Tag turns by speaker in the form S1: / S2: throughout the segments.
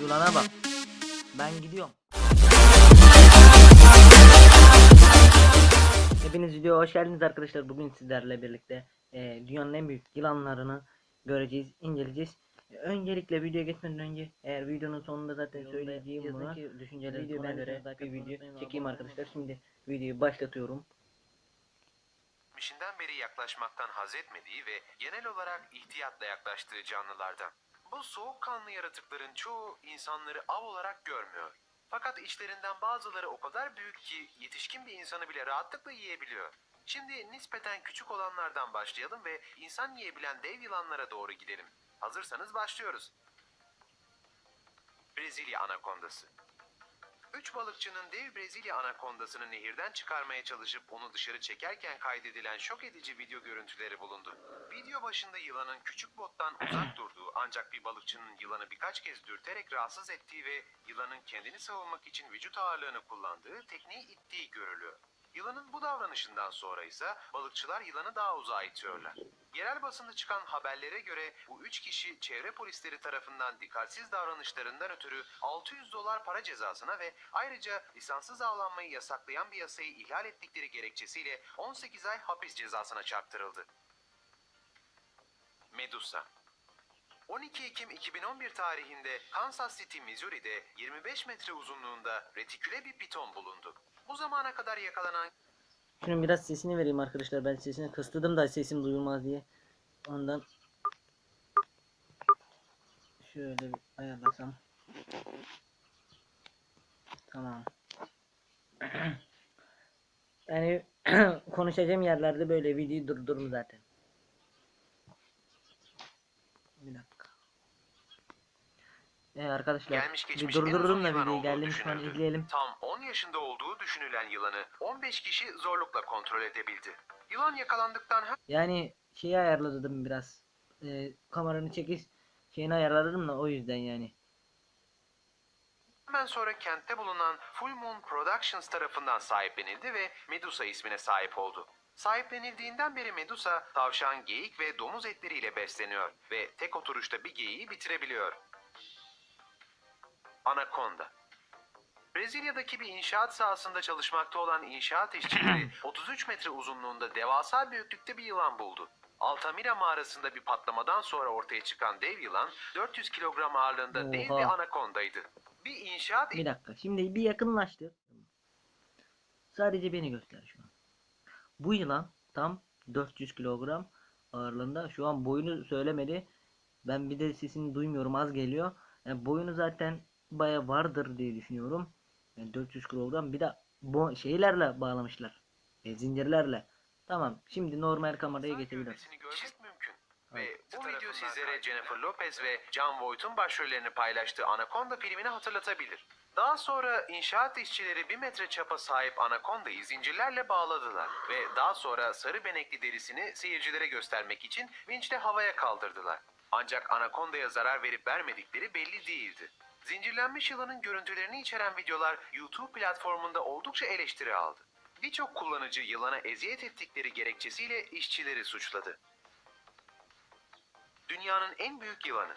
S1: Yılana bak. Ben gidiyorum. Hepiniz videoya hoş geldiniz arkadaşlar. Bugün sizlerle birlikte e, dünyanın en büyük yılanlarını göreceğiz, inceleyeceğiz. E, öncelikle videoya geçmeden önce eğer videonun sonunda zaten söyleyeceğim bunu düşünceleri videoya göre bir video çekeyim arkadaşlar. Şimdi videoyu başlatıyorum.
S2: geçmişinden beri yaklaşmaktan haz etmediği ve genel olarak ihtiyatla yaklaştığı canlılardan. Bu soğukkanlı yaratıkların çoğu insanları av olarak görmüyor. Fakat içlerinden bazıları o kadar büyük ki yetişkin bir insanı bile rahatlıkla yiyebiliyor. Şimdi nispeten küçük olanlardan başlayalım ve insan yiyebilen dev yılanlara doğru gidelim. Hazırsanız başlıyoruz. Brezilya anakondası. Üç balıkçının dev Brezilya anakondasını nehirden çıkarmaya çalışıp onu dışarı çekerken kaydedilen şok edici video görüntüleri bulundu. Video başında yılanın küçük bottan uzak durduğu ancak bir balıkçının yılanı birkaç kez dürterek rahatsız ettiği ve yılanın kendini savunmak için vücut ağırlığını kullandığı tekniği ittiği görülüyor. Yılanın bu davranışından sonra ise balıkçılar yılanı daha uzağa itiyorlar. Yerel basında çıkan haberlere göre bu üç kişi çevre polisleri tarafından dikkatsiz davranışlarından ötürü 600 dolar para cezasına ve ayrıca lisanssız avlanmayı yasaklayan bir yasayı ihlal ettikleri gerekçesiyle 18 ay hapis cezasına çarptırıldı. Medusa 12 Ekim 2011 tarihinde Kansas City, Missouri'de 25 metre uzunluğunda retiküle bir piton bulundu. Bu zamana kadar yakalanan
S1: Şunun biraz sesini vereyim arkadaşlar. Ben sesini kıstırdım da sesim duyulmaz diye. Ondan şöyle bir ayarlasam. Tamam. Yani konuşacağım yerlerde böyle videoyu durdurum zaten. Bir dakika. Ee, arkadaşlar
S2: gelmiş
S1: bir
S2: uzun
S1: durdururum da
S2: yılan
S1: videoyu
S2: olduğu
S1: geldim şu an
S2: düşünüldü.
S1: izleyelim.
S2: Tam 10 yaşında olduğu düşünülen yılanı 15 kişi zorlukla kontrol edebildi. Yılan yakalandıktan
S1: Yani şeyi ayarladım biraz. Ee, kameranın çekiş şeyini ayarladım da o yüzden yani.
S2: hemen sonra kentte bulunan Full Moon Productions tarafından sahiplenildi ve Medusa ismine sahip oldu. Sahiplenildiğinden beri Medusa tavşan, geyik ve domuz etleriyle besleniyor ve tek oturuşta bir geyiği bitirebiliyor. Anaconda Brezilya'daki bir inşaat sahasında çalışmakta olan inşaat işçileri 33 metre uzunluğunda devasa büyüklükte bir yılan buldu. Altamira mağarasında bir patlamadan sonra ortaya çıkan dev yılan 400 kilogram ağırlığında dev
S1: Oha.
S2: bir anakondaydı. Bir inşaat
S1: Bir dakika. Şimdi bir yakınlaştır. Sadece beni göster şu an. Bu yılan tam 400 kilogram ağırlığında. Şu an boyunu söylemedi. Ben bir de sesini duymuyorum az geliyor. Yani boyunu zaten baya vardır diye düşünüyorum. Yani 400 kilogram bir de bu şeylerle bağlamışlar. E, zincirlerle. Tamam. Şimdi normal kameraya geçebiliriz.
S2: Ve bu video sizlere Jennifer Lopez ve John Voight'un başrollerini paylaştığı Anaconda filmini hatırlatabilir. Daha sonra inşaat işçileri bir metre çapa sahip Anaconda'yı zincirlerle bağladılar ve daha sonra sarı benekli derisini seyircilere göstermek için vinçle havaya kaldırdılar. Ancak Anaconda'ya zarar verip vermedikleri belli değildi. Zincirlenmiş yılanın görüntülerini içeren videolar YouTube platformunda oldukça eleştiri aldı. Birçok kullanıcı yılana eziyet ettikleri gerekçesiyle işçileri suçladı. Dünyanın en büyük yılanı.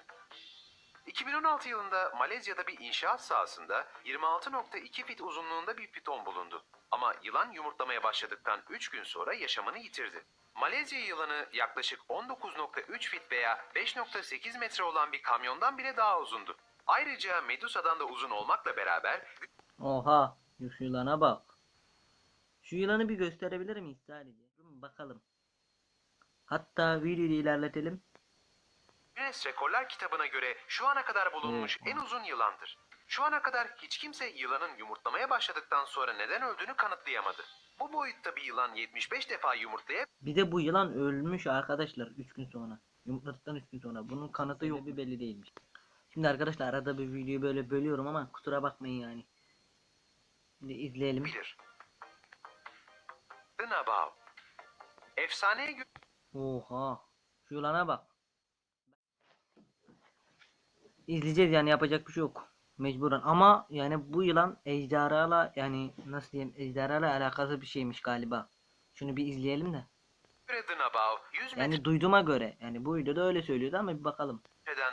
S2: 2016 yılında Malezya'da bir inşaat sahasında 26.2 fit uzunluğunda bir piton bulundu. Ama yılan yumurtlamaya başladıktan 3 gün sonra yaşamını yitirdi. Malezya yılanı yaklaşık 19.3 fit veya 5.8 metre olan bir kamyondan bile daha uzundu. Ayrıca Medusa'dan da uzun olmakla beraber
S1: Oha. Şu yılana bak. Şu yılanı bir gösterebilir miyiz sadece? Bakalım. Hatta videoyu ilerletelim.
S2: Guinness Rekorlar kitabına göre şu ana kadar bulunmuş
S1: Evet.
S2: en uzun yılandır. Şu ana kadar hiç kimse yılanın yumurtlamaya başladıktan sonra neden öldüğünü kanıtlayamadı. Bu boyutta bir yılan 75 defa yumurtlayıp
S1: Bir de bu yılan ölmüş arkadaşlar 3 gün sonra. Yumurtladıktan 3 gün sonra. Bunun kanıtı yok. Bir belli değilmiş. Şimdi arkadaşlar arada bir videoyu böyle bölüyorum ama kusura bakmayın yani. Şimdi izleyelim.
S2: bilir. The Nabao. Efsaneye göre
S1: Oha. Şu yılana bak. İzleyeceğiz yani yapacak bir şey yok. Mecburen ama yani bu yılan ejderhalarla yani nasıl diyeyim ejderhalarla alakası bir şeymiş galiba. Şunu bir izleyelim de.
S2: The Nabao 100 metre
S1: Yani duyduğuma göre yani bu videoda öyle söylüyordu ama bir bakalım.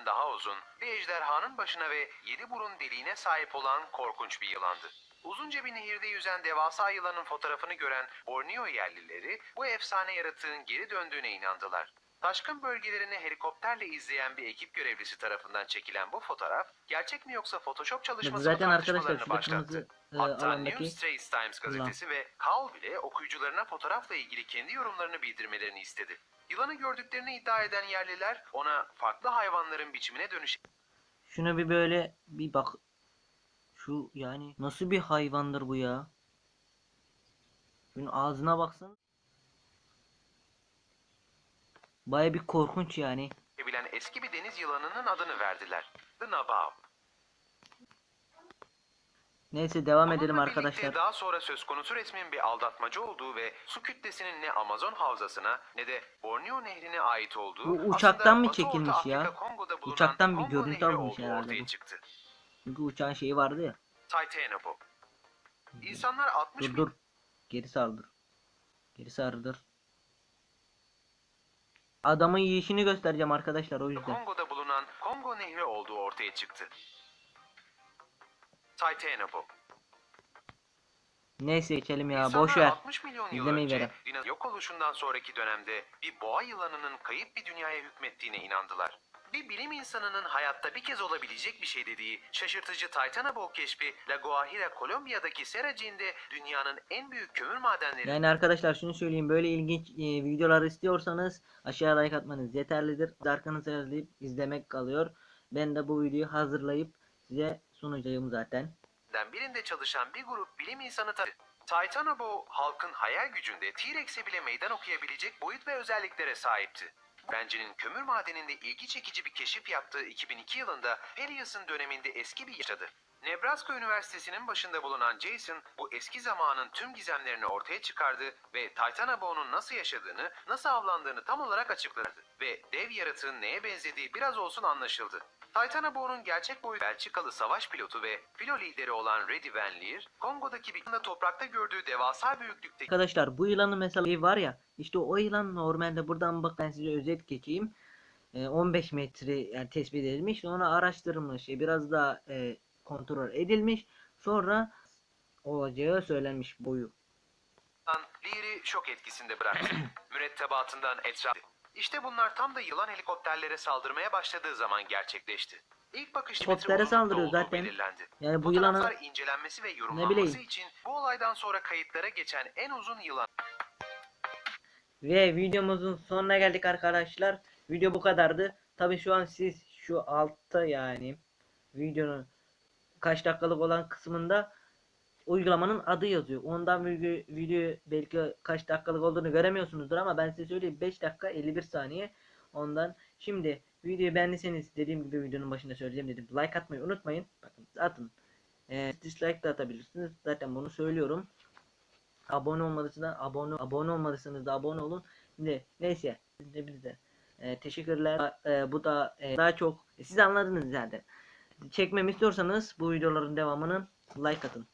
S2: Daha uzun, bir ejderhanın başına ve yedi burun deliğine sahip olan korkunç bir yılandı. Uzunca bir nehirde yüzen devasa yılanın fotoğrafını gören Borneo yerlileri bu efsane yaratığın geri döndüğüne inandılar. Taşkın bölgelerini helikopterle izleyen bir ekip görevlisi tarafından çekilen bu fotoğraf gerçek mi yoksa Photoshop çalışması mı
S1: Zaten arkadaşlar
S2: başlattı.
S1: e,
S2: Hatta
S1: alandaki
S2: New Straits Times gazetesi ve Kaul bile okuyucularına fotoğrafla ilgili kendi yorumlarını bildirmelerini istedi. Yılanı gördüklerini iddia eden yerliler ona farklı hayvanların biçimine dönüş
S1: Şuna bir böyle bir bak. Şu yani nasıl bir hayvandır bu ya? Şunun ağzına baksana. Baya bir korkunç yani.
S2: bilen eski bir deniz yılanının adını verdiler. The Nabab.
S1: Neyse devam
S2: Bununla
S1: edelim
S2: birlikte
S1: arkadaşlar.
S2: Daha sonra söz konusu resmin bir aldatmacı olduğu ve su kütlesinin ne Amazon havzasına ne de Borneo nehrine ait olduğu
S1: Bu uçaktan mı
S2: Batı Orta
S1: çekilmiş ya?
S2: Afrika Kongo'da bulunan
S1: Uçaktan bir
S2: Kongo
S1: görüntü
S2: Nehri
S1: almış
S2: olduğu
S1: herhalde
S2: ortaya
S1: bu.
S2: çıktı.
S1: Çünkü uçağın şeyi vardı ya.
S2: Titanobo. İnsanlar 60
S1: Dur dur. Geri sardır. Geri sardır. Adamın yiyişini göstereceğim arkadaşlar o yüzden.
S2: Kongo'da bulunan Kongo Nehri olduğu ortaya çıktı. Titanobo.
S1: Neyse geçelim ya
S2: İnsanlar
S1: boş ver.
S2: 60 milyon yıl
S1: İzlemeyi
S2: önce
S1: verin.
S2: yok oluşundan sonraki dönemde bir boğa yılanının kayıp bir dünyaya hükmettiğine inandılar. Bir bilim insanının hayatta bir kez olabilecek bir şey dediği şaşırtıcı Titanable keşfi La Guajira, Kolombiya'daki Seracinde dünyanın en büyük kömür madenleri
S1: Yani arkadaşlar şunu söyleyeyim böyle ilginç e, videolar istiyorsanız aşağıya like atmanız yeterlidir. Arkanızı yazıp izlemek kalıyor. Ben de bu videoyu hazırlayıp size sunacağım zaten.
S2: Birinde çalışan bir grup bilim insanı tabi. Titanabo halkın hayal gücünde T-Rex'e bile meydan okuyabilecek boyut ve özelliklere sahipti. Öğrencinin kömür madeninde ilgi çekici bir keşif yaptığı 2002 yılında Pelias'ın döneminde eski bir yaşadı. Nebraska Üniversitesi'nin başında bulunan Jason bu eski zamanın tüm gizemlerini ortaya çıkardı ve Titanobo'nun nasıl yaşadığını, nasıl avlandığını tam olarak açıkladı. Ve dev yaratığın neye benzediği biraz olsun anlaşıldı. Titanobo'nun gerçek boyu Belçikalı savaş pilotu ve filo lideri olan Reddy Van Leer, Kongo'daki bir toprakta gördüğü devasa büyüklükteki
S1: Arkadaşlar bu yılanın mesela şey var ya işte o yılan normalde buradan bak ben size özet geçeyim. E, 15 metre yani tespit edilmiş sonra araştırılmış e, biraz daha e, kontrol edilmiş sonra olacağı söylenmiş boyu.
S2: Lear'i şok etkisinde bıraktı. Mürettebatından etraf. İşte bunlar tam da yılan helikopterlere saldırmaya başladığı zaman gerçekleşti. İlk bakış
S1: Helikoptere saldırıyor zaten.
S2: belirlendi.
S1: Yani bu
S2: Fotoğraflar
S1: yılanı
S2: incelenmesi ve
S1: bileyim.
S2: yorumlanması için bu olaydan sonra kayıtlara geçen en uzun yılan
S1: Ve videomuzun sonuna geldik arkadaşlar. Video bu kadardı. Tabi şu an siz şu altta yani videonun kaç dakikalık olan kısmında uygulamanın adı yazıyor. Ondan video, video belki kaç dakikalık olduğunu göremiyorsunuzdur ama ben size söyleyeyim 5 dakika 51 saniye. Ondan şimdi videoyu beğendiyseniz dediğim gibi videonun başında söyleyeceğim dedim. Like atmayı unutmayın. Bakın atın. Ee, dislike de atabilirsiniz. Zaten bunu söylüyorum. Abone olmadıysanız abone abone olmadıysanız da abone olun. Şimdi neyse hepinize e, teşekkürler. E, bu da e, daha çok siz anladınız zaten. Çekmemi istiyorsanız bu videoların devamının like atın.